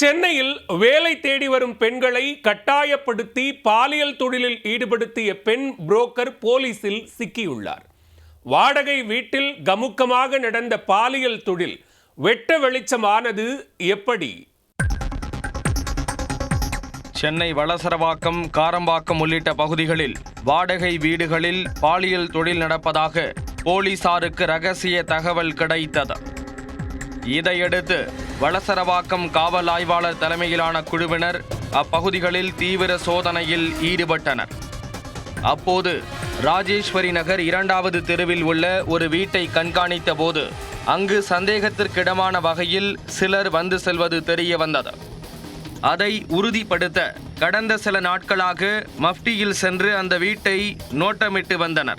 சென்னையில் வேலை தேடி வரும் பெண்களை கட்டாயப்படுத்தி பாலியல் தொழிலில் ஈடுபடுத்திய பெண் புரோக்கர் போலீசில் சிக்கியுள்ளார். வாடகை வீட்டில் கமுக்கமாக நடந்த பாலியல் தொழில் வெட்ட வெளிச்சமானது எப்படி? சென்னை வளசரவாக்கம் காரம்பாக்கம் உள்ளிட்ட பகுதிகளில் வாடகை வீடுகளில் பாலியல் தொழில் நடப்பதாக போலீசாருக்கு ரகசிய தகவல் கிடைத்தது. இதையடுத்து வளசரவாக்கம் காவல் ஆய்வாளர் தலைமையிலான குழுவினர் அப்பகுதிகளில் தீவிர சோதனையில் ஈடுபட்டனர். அப்போது ராஜேஸ்வரி நகர் இரண்டாவது தெருவில் உள்ள ஒரு வீட்டை கண்காணித்த போது அங்கு சந்தேகத்திற்கிடமான வகையில் சிலர் வந்து செல்வது தெரிய வந்தது. அதை உறுதிப்படுத்த கடந்த சில நாட்களாக மஃப்டியில் சென்று அந்த வீட்டை நோட்டமிட்டு வந்தனர்.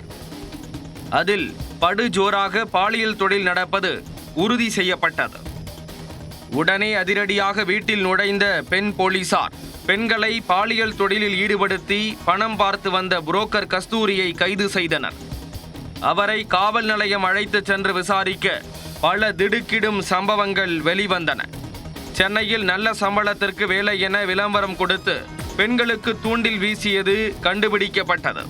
அதில் படு ஜோராக பாலியல் தொழில் நடப்பது உறுதி செய்யப்பட்டது. உடனே அதிரடியாக வீட்டில் நுழைந்த பெண் போலீசார் பெண்களை பாலியல் தொழிலில் ஈடுபடுத்தி பணம் பார்த்து வந்த புரோக்கர் கஸ்தூரியை கைது செய்தனர். அவரை காவல் நிலையம் அழைத்துச் சென்று விசாரிக்க பல திடுக்கிடும் சம்பவங்கள் வெளிவந்தன. சென்னையில் நல்ல சம்பளத்திற்கு வேலை என விளம்பரம் கொடுத்து பெண்களுக்கு தூண்டில் வீசியது கண்டுபிடிக்கப்பட்டது.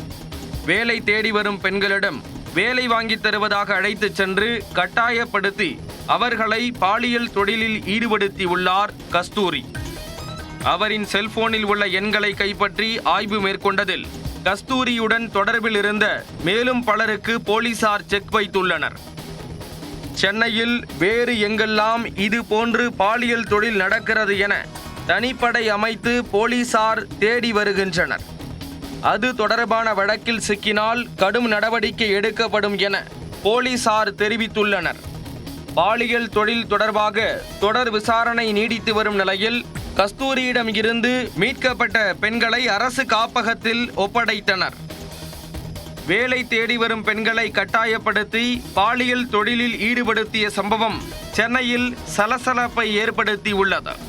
வேலை தேடி வரும் பெண்களிடம் வேலை வாங்கித் தருவதாக அழைத்துச் சென்று கட்டாயப்படுத்தி அவர்களை பாலியல் தொழிலில் ஈடுபடுத்தி உள்ளார் கஸ்தூரி. அவரின் செல்போனில் உள்ள எண்களை கைப்பற்றி ஆய்வு மேற்கொண்டதில் கஸ்தூரியுடன் தொடர்பில் இருந்த மேலும் பலருக்கு போலீசார் செக் வைத்துள்ளனர். சென்னையில் வேறு எங்கெல்லாம் இது போன்று பாலியல் தொழில் நடக்கிறது என தனிப்படை அமைத்து போலீசார் தேடி வருகின்றனர். அது தொடர்பான வழக்கில் சிக்கினால் கடும் நடவடிக்கை எடுக்கப்படும் என போலீசார் தெரிவித்துள்ளனர். பாலியல் தொழில் தொடர்பாக தொடர் விசாரணை நீடித்து வரும் நிலையில் கஸ்தூரியிடம் இருந்து மீட்கப்பட்ட பெண்களை அரசு காப்பகத்தில் ஒப்படைத்தனர். வேலை தேடி வரும் பெண்களை கட்டாயப்படுத்தி பாலியல் தொழிலில் ஈடுபடுத்திய சம்பவம் சென்னையில் சலசலப்பை ஏற்படுத்தி உள்ளது